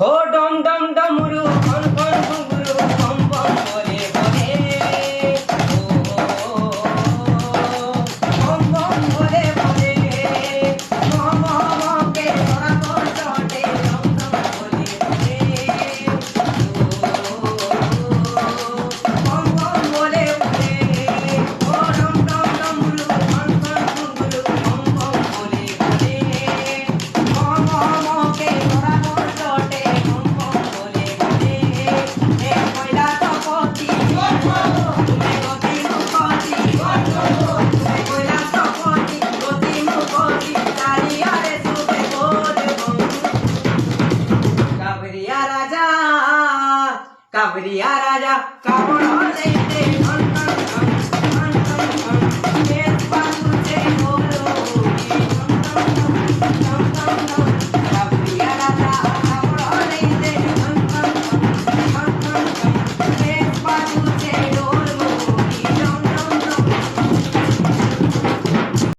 हो डोम डम डमरू કાબરિયા રાજા કાવડો લઈને